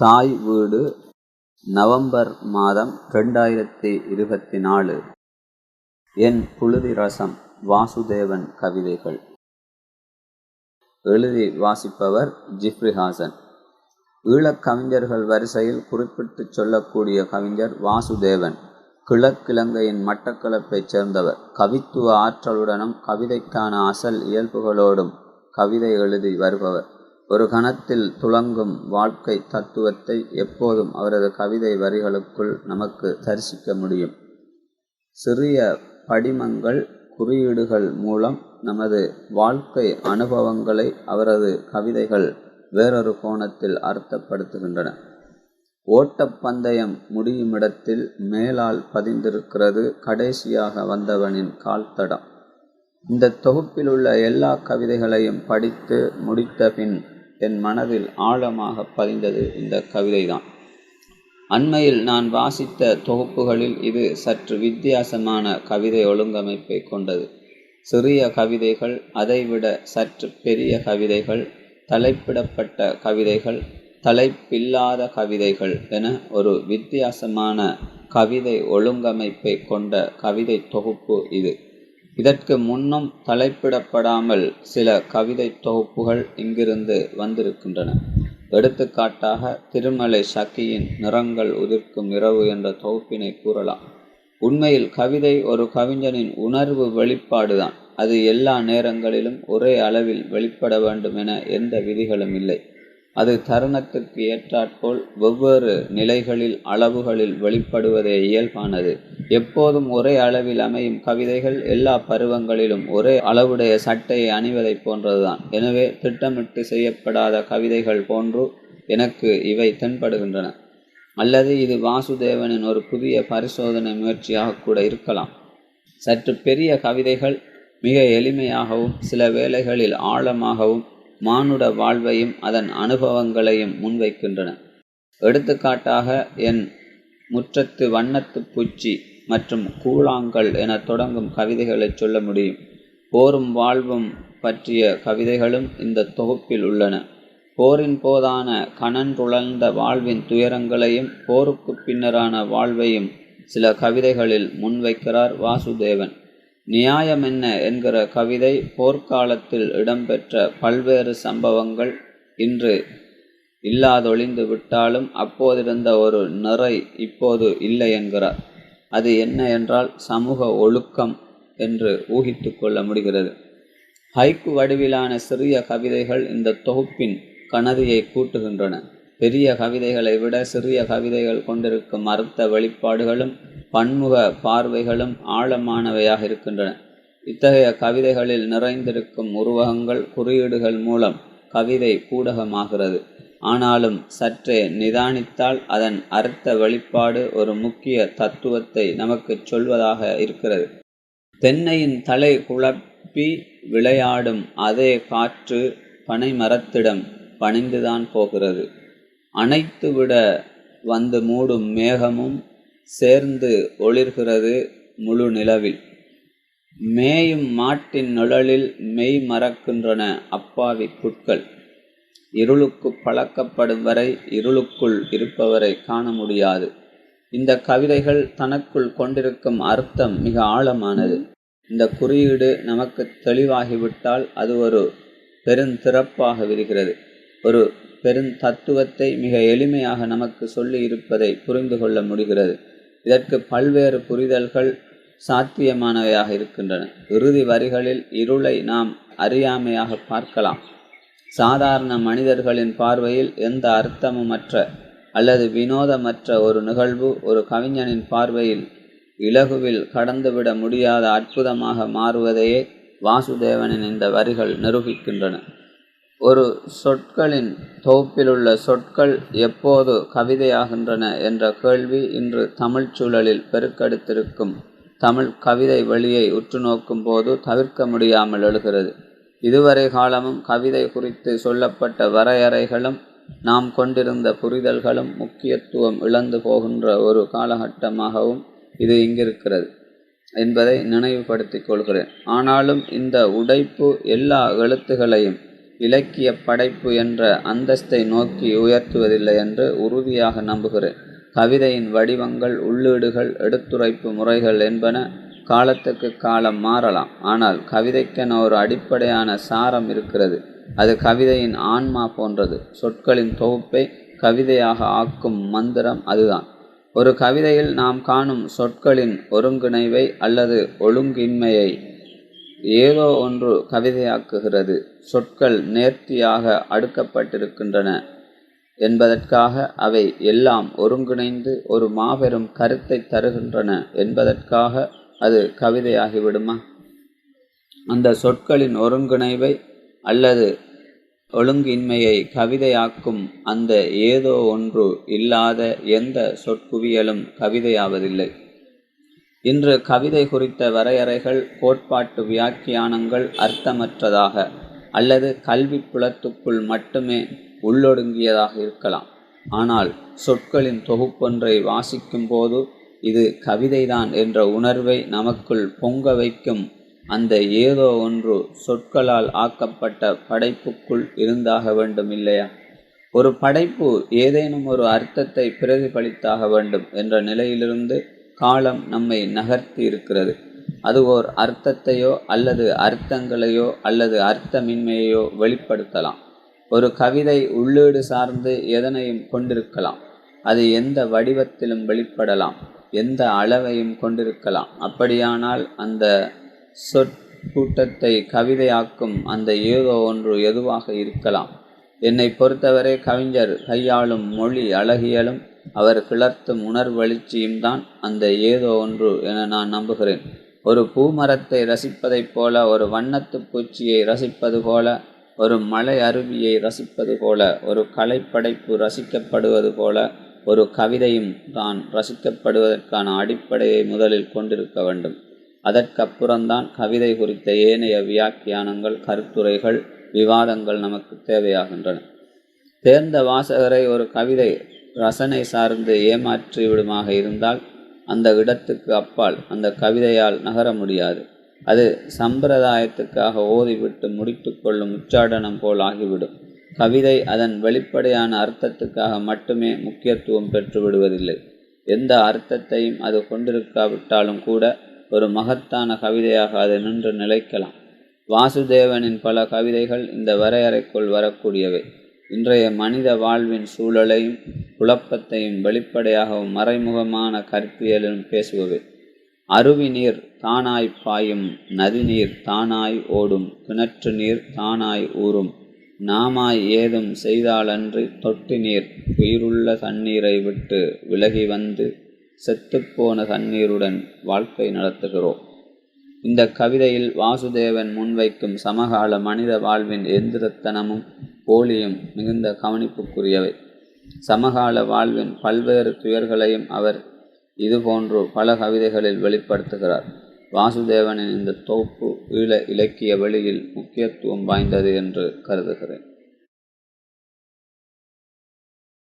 தாய் வீடு நவம்பர் மாதம் ரெண்டாயிரத்தி இருபத்தி நாலு என் புழுதி ரசம் வாசுதேவன் கவிதைகள். எழுதி வாசிப்பவர் ஜிப்ரி ஹாசன். ஈழக் கவிஞர்கள் வரிசையில் குறிப்பிட்டு சொல்லக்கூடிய கவிஞர் வாசுதேவன். கிழக்கிழங்கையின் மட்டக்களப்பைச் சேர்ந்தவர். கவித்துவ ஆற்றலுடனும் கவிதைக்கான அசல் இயல்புகளோடும் கவிதை எழுதி வருபவர். ஒரு கணத்தில் துளங்கும் வாழ்க்கை தத்துவத்தை எப்போதும் அவரது கவிதை வரிகளுக்குள் நமக்கு தரிசிக்க முடியும். சிறிய படிமங்கள் குறியீடுகள் மூலம் நமது வாழ்க்கை அனுபவங்களை அவரது கவிதைகள் வேறொரு கோணத்தில் அர்த்தப்படுத்துகின்றன. ஓட்டப்பந்தயம் முடியுமிடத்தில் மேலால் பதிந்திருக்கிறது கடைசியாக வந்தவனின் கால்தடம். இந்த தொகுப்பில் உள்ள எல்லா கவிதைகளையும் படித்து முடித்த பின் என் மனதில் ஆழமாக பதிந்தது இந்த கவிதைதான். அண்மையில் நான் வாசித்த தொகுப்புகளில் இது சற்று வித்தியாசமான கவிதை ஒழுங்கமைப்பை கொண்டது. சிறிய கவிதைகள் அதைவிட சற்று பெரிய கவிதைகள் தலைப்பிடப்பட்ட கவிதைகள் தலைப்பில்லாத கவிதைகள் என ஒரு வித்தியாசமான கவிதை ஒழுங்கமைப்பை கொண்ட கவிதை தொகுப்பு இது. இதற்கு முன்னும் தலைப்பிடப்படாமல் சில கவிதை தொகுப்புகள் இங்கிருந்து வந்திருக்கின்றன. எடுத்துக்காட்டாக திருமலை சக்கியின் நிறங்கள் உதிர்க்கும் இரவு என்ற தொகுப்பினை கூறலாம். உண்மையில் கவிதை ஒரு கவிஞனின் உணர்வு வெளிப்பாடுதான். அது எல்லா நேரங்களிலும் ஒரே அளவில் வெளிப்பட வேண்டும் என எந்த விதிகளும் இல்லை. அது தருணத்திற்கு ஏற்றாற்போல் வெவ்வேறு நிலைகளில் அளவுகளில் வெளிப்படுவதே இயல்பானது. எப்போதும் ஒரே அளவில் அமையும் கவிதைகள் எல்லா பருவங்களிலும் ஒரே அளவுடைய சட்டையை அணிவதைப் போன்றதுதான். எனவே திட்டமிட்டு செய்யப்படாத கவிதைகள் போன்று எனக்கு இவை தென்படுகின்றன. அல்லது இது வாசுதேவனின் ஒரு புதிய பரிசோதனை முயற்சியாக கூட இருக்கலாம். சற்று பெரிய கவிதைகள் மிக எளிமையாகவும் சில வேளைகளில் ஆழமாகவும் மானுட வாழ்வையும் அதன் அனுபவங்களையும் முன்வைக்கின்றன. எடுத்துக்காட்டாக என் முற்றத்து வண்ணத்து பூச்சி மற்றும் கூழாங்கல் என தொடங்கும் கவிதைகளை சொல்ல முடியும். போரும் வாழ்வும் பற்றிய கவிதைகளும் இந்த தொகுப்பில் உள்ளன. போரின் போதான கணன்றுழந்த வாழ்வின் துயரங்களையும் போருக்கு பின்னரான வாழ்வையும் சில கவிதைகளில் முன்வைக்கிறார் வாசுதேவன். நியாயம் என்ன என்கிற கவிதை போர்க்காலத்தில் இடம்பெற்ற பல்வேறு சம்பவங்கள் இன்று இல்லாதொழிந்து விட்டாலும் அப்போதிருந்த ஒரு நிறை இப்போது இல்லை என்கிறார். அது என்ன என்றால் சமூக ஒழுக்கம் என்று ஊகித்து கொள்ள முடிகிறது. ஹைக்கு வடிவிலான சிறிய கவிதைகள் இந்த தொகுப்பின் கனதியை கூட்டுகின்றன. பெரிய கவிதைகளை விட சிறிய கவிதைகள் கொண்டிருக்கும் அர்த்த வெளிப்பாடுகளும் பன்முக பார்வைகளும் ஆழமானவையாக இருக்கின்றன. இத்தகைய கவிதைகளில் நிறைந்திருக்கும் உருவகங்கள் குறியீடுகள் மூலம் கவிதை கூடகமாகிறது ஆனாலும் சற்றே நிதானித்தால் அதன் அர்த்த வெளிப்பாடு ஒரு முக்கிய தத்துவத்தை நமக்கு சொல்வதாக இருக்கிறது. தென்னையின் தலை குழப்பி விளையாடும் அதே காற்று பனை மரத்திடம் பணிந்துதான் போகிறது. அனைத்துவிட வந்து மூடும் மேகமும் சேர்ந்து ஒளிர்கிறது முழு நிலவில். மேயும் மாட்டின் நிழலில் மெய் மறக்கின்றன அப்பாவி புட்கள். இருளுக்கு பழக்கப்படும் வரை இருளுக்குள் இருப்பவரை காண முடியாது. இந்த கவிதைகள் தனக்குள் கொண்டிருக்கும் அர்த்தம் மிக ஆழமானது. இந்த குறியீடு நமக்கு தெளிவாகிவிட்டால் அது ஒரு பெருந்திறப்பாக விரிகிறது. ஒரு பெருந்தத்துவத்தை மிக எளிமையாக நமக்கு சொல்லி இருப்பதை புரிந்து கொள்ள முடிகிறது. இதற்கு பல்வேறு புரிதல்கள் சாத்தியமானவையாக இருக்கின்றன. இறுதி வரிகளில் இருளை நாம் அறியாமையாக பார்க்கலாம். சாதாரண மனிதர்களின் பார்வையில் எந்த அர்த்தமுமற்ற அல்லது வினோதமற்ற ஒரு நிகழ்வு ஒரு கவிஞனின் பார்வையில் இலகுவில் கடந்துவிட முடியாத அற்புதமாக மாறுவதையே வாசுதேவனின் இந்த வரிகள் நிரூபிக்கின்றன. ஒரு சொற்களின் தொகுப்பிலுள்ள சொற்கள் எப்போது கவிதையாகின்றன என்ற கேள்வி இன்று தமிழ்ச் சூழலில் பெருக்கெடுத்திருக்கும் தமிழ் கவிதை வழியை உற்று நோக்கும் போது தவிர்க்க முடியாமல் எழுகிறது. இதுவரை காலமும் கவிதை குறித்து சொல்லப்பட்ட வரையறைகளும் நாம் கொண்டிருந்த புரிதல்களும் முக்கியத்துவம் இழந்து போகின்ற ஒரு காலகட்டமாகவும் இது இங்கிருக்கிறது என்பதை நினைவுபடுத்திக் கொள்கிறேன். ஆனாலும் இந்த உடைப்பு எல்லா எழுத்துகளையும் இலக்கிய படைப்பு என்ற அந்தஸ்தை நோக்கி உயர்த்துவதில்லை என்று உறுதியாக நம்புகிறேன். கவிதையின் வடிவங்கள் உள்ளீடுகள் எடுத்துரைப்பு முறைகள் என்பன காலத்துக்கு காலம் மாறலாம். ஆனால் கவிதைக்கென ஒரு அடிப்படையான சாரம் இருக்கிறது. அது கவிதையின் ஆன்மா போன்றது. சொற்களின் தொகுப்பை கவிதையாக ஆக்கும் மந்திரம் அதுதான். ஒரு கவிதையில் நாம் காணும் சொற்களின் ஒருங்கிணைவை அல்லது ஒழுங்கின்மையை ஏதோ ஒன்று கவிதையாக்குகிறது. சொற்கள் நேர்த்தியாக அடுக்கப்பட்டிருக்கின்றன என்பதற்காக அவை எல்லாம் ஒருங்கிணைந்து ஒரு மாபெரும் கருத்தை தருகின்றன என்பதற்காக அது கவிதையாகிவிடுமா? அந்த சொற்களின் ஒருங்கிணைவை அல்லது ஒழுங்கின்மையை கவிதையாக்கும் அந்த ஏதோ ஒன்று இல்லாத எந்த சொற்குவியலும் கவிதையாவதில்லை. இன்று கவிதை குறித்த வரையறைகள் கோட்பாட்டு வியாக்கியானங்கள் அர்த்தமற்றதாக அல்லது கல்வி புலத்துக்குள் மட்டுமே உள்ளொடுங்கியதாக இருக்கலாம். ஆனால் சொற்களின் தொகுப்பொன்றை வாசிக்கும் போது இது கவிதைதான் என்ற உணர்வை நமக்குள் பொங்க வைக்கும். அந்த ஏதோ ஒன்று சொற்களால் ஆக்கப்பட்ட படைப்புக்குள் இருந்தாக வேண்டும் இல்லையா ஒரு படைப்பு ஏதேனும் ஒரு அர்த்தத்தை பிரதிபலித்தாக வேண்டும் என்ற நிலையிலிருந்து காலம் நம்மை நகர்த்தி இருக்கிறது. அது ஓர் அர்த்தத்தையோ அல்லது அர்த்தங்களையோ அல்லது அர்த்தமின்மையோ வெளிப்படுத்தலாம். ஒரு கவிதை உள்ளீடு சார்ந்து எதனையும் கொண்டிருக்கலாம். அது எந்த வடிவத்திலும் வெளிப்படலாம். எந்த அளவையும் கொண்டிருக்கலாம். அப்படியானால் அந்த சொற்கூட்டத்தை கவிதையாக்கும் அந்த ஏதோ ஒன்று எதுவாக இருக்கலாம். என்னை பொறுத்தவரை கவிஞர் கையாளும் மொழி அழகியலும் அவர் கிளர்த்தும் உணர்வெழுச்சியும் தான் அந்த ஏதோ ஒன்று என நான் நம்புகிறேன். ஒரு பூமரத்தை ரசிப்பதைப் போல ஒரு வண்ணத்து பூச்சியை ரசிப்பது போல ஒரு மலை அருவியை ரசிப்பது போல ஒரு கலைப்படைப்பு ரசிக்கப்படுவது போல ஒரு கவிதையும் தான் ரசிக்கப்படுவதற்கான அடிப்படையை முதலில் கொண்டிருக்க வேண்டும். அதற்கப்புறம்தான் கவிதை குறித்த ஏனைய வியாக்கியானங்கள் கருத்துரைகள் விவாதங்கள் நமக்கு தேவையாகின்றன. தேர்ந்த வாசகரை ஒரு கவிதை ரசனை சார்ந்து ஏமாற்றி விடுமாக இருந்தால் அந்த இடத்துக்கு அப்பால் அந்த கவிதையால் நகர முடியாது. அது சம்பிரதாயத்துக்காக ஓதிவிட்டு முடித்து கொள்ளும் உச்சாடனம் போல் ஆகிவிடும். கவிதை அதன் வெளிப்படையான அர்த்தத்துக்காக மட்டுமே முக்கியத்துவம் பெற்று விடுவதில்லை எந்த அர்த்தத்தையும் அது கொண்டிருக்காவிட்டாலும் கூட ஒரு மகத்தான கவிதையாக அது நின்று நிலைக்கலாம். வாசுதேவனின் பல கவிதைகள் இந்த வரையறைக்குள் வரக்கூடியவை. இன்றைய மனித வாழ்வின் சூழலையும் குழப்பத்தையும் வெளிப்படையாகவும் மறைமுகமான கற்பியலிலும் பேசுபவை. அருவி நீர் தானாய் பாயும் நதி நீர் தானாய் ஓடும் கிணற்று நீர் தானாய் ஊறும் நாமாய் ஏதும் செய்தாலன்றி தொட்டு நீர் உயிருள்ள தண்ணீரை விட்டு விலகி வந்து செத்துப்போன தண்ணீருடன் வாழ்க்கை நடத்துகிறோம். இந்த கவிதையில் வாசுதேவன் முன்வைக்கும் சமகால மனித வாழ்வின் எந்திரத்தனமும் போலியும் மிகுந்த கவனிப்புக்குரியவை. சமகால வாழ்வின் பல்வேறு துயர்களையும் அவர் இதுபோன்று பல கவிதைகளில் வெளிப்படுத்துகிறார். வாசுதேவனின் இந்த தொகுப்பு ஈழ இலக்கிய வெளியில் முக்கியத்துவம் வாய்ந்தது என்று கருதுகிறேன்.